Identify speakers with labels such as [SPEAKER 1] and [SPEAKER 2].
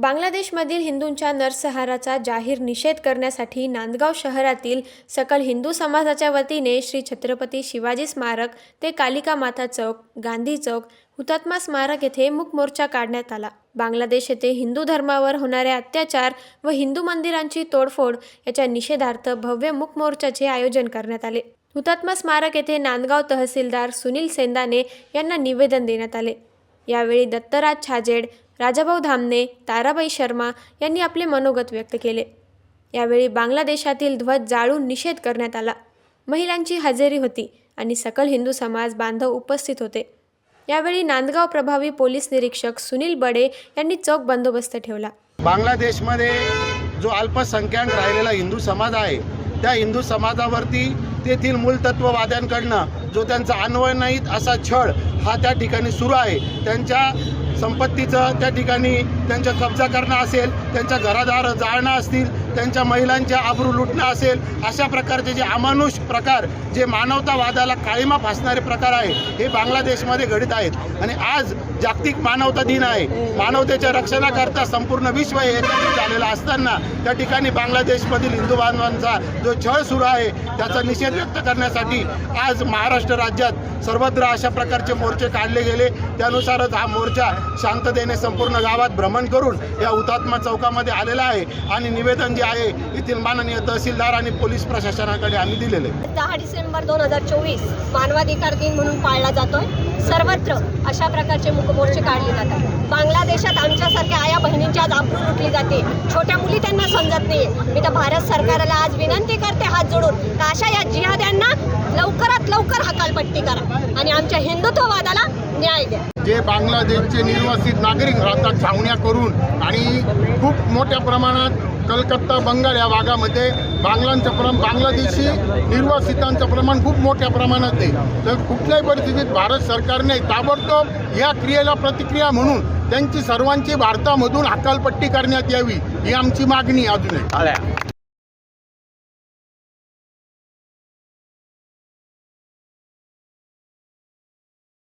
[SPEAKER 1] बांगलादेशमधील हिंदूंच्या नरसंहाराचा जाहीर निषेध करण्यासाठी नांदगाव शहरातील सकल हिंदू समाजाच्या वतीने श्री छत्रपती शिवाजी स्मारक ते कालिका माता चौक गांधी चौक हुतात्मा स्मारक येथे मूक मोर्चा काढण्यात आला. बांगलादेश येथे हिंदू धर्मावर होणारे अत्याचार व हिंदू मंदिरांची तोडफोड याच्या निषेधार्थ भव्य मूक मोर्चाचे आयोजन करण्यात आले. हुतात्मा स्मारक येथे नांदगाव तहसीलदार सुनील सेंदाने यांना निवेदन देण्यात आले. यावेळी दत्तराज छाजेड राजाभाऊ धामणे ताराबाई शर्मा यांनी आपले मनोगत व्यक्त केले. यावेळी बांगलादेशातील ध्वज जाळून निषेध करण्यात आला. महिलांची हजेरी होती आणि सकल हिंदू समाज बांधव उपस्थित होते. यावेळी नांदगाव प्रभावी पोलीस निरीक्षक सुनील बडे यांनी चोख बंदोबस्त ठेवला.
[SPEAKER 2] बांगलादेशमध्ये जो अल्पसंख्याक राहिलेला हिंदू समाज आहे त्या हिंदू समाजावरती तेथील मूलतत्ववाद्यांकडनं जो त्यांचा अन्वय नाहीत असा छळ हा त्या ठिकाणी सुरू आहे. त्यांच्या संपत्तीचं त्या ठिकाणी त्यांचा कब्जा करणं असेल त्यांच्या घरादार जाळणं असतील त्यांच्या महिलांच्या आबरू लुटणं असेल अशा प्रकारचे जे अमानुष प्रकार जे मानवतावादाला काळीमा फासणारे प्रकार आहे हे बांगलादेशमध्ये घडत आहेत. आणि आज जागतिक मानवता दिन आहे. मानवतेच्या रक्षणाकरता संपूर्ण विश्व हे एकत्रित झालेलं असताना त्या ठिकाणी बांगलादेशमधील हिंदू बांधवांचा जो छळ सुरू आहे त्याचा निषेध व्यक्त करण्यासाठी आज महाराष्ट्र राज्यात सर्वत्र अशा प्रकारचे मोर्चे काढले गेले. त्यानुसारच हा मोर्चा शांततेने संपूर्ण गावात भ्रमण करून या हुतात्मा चौकामध्ये आलेला आहे आणि निवेदन जे आहे येथील माननीय तहसीलदार आणि पोलीस प्रशासनाकडे आम्ही दिलेले
[SPEAKER 3] दहा डिसेंबर दोन हजार चोवीस मानवाधिकार दिन म्हणून पाळला जातोय. सर्वत्र अशा प्रकारचे मुकमोर्चे काढले जातात. बांगलादेशात आमच्यासारख्या आया बहिणींची आज आबरू लुटली जाते. छोट्या मुली त्यांना समजत नाही मी तर भारत सरकारला आज विनंती करते हात जोडून का अशा या जिहाद्यांना लवकरात लवकर हकालपट्टी करा. आणि आमच्या हिंद न्याय द्या.
[SPEAKER 4] जे बांगलादेशचे निर्वासित नागरिक राहतात छावण्या करून आणि खूप मोठ्या प्रमाणात कलकत्ता बंगाल या भागामध्ये बांगलांचं प्रमाण बांगलादेशी निर्वासितांचं प्रमाण खूप मोठ्या प्रमाणात आहे. तर कुठल्याही परिस्थितीत भारत सरकारने ताबडतोब या क्रियेला प्रतिक्रिया म्हणून त्यांची सर्वांची भारतामधून हकालपट्टी करण्यात यावी ही आमची मागणी अजून आहे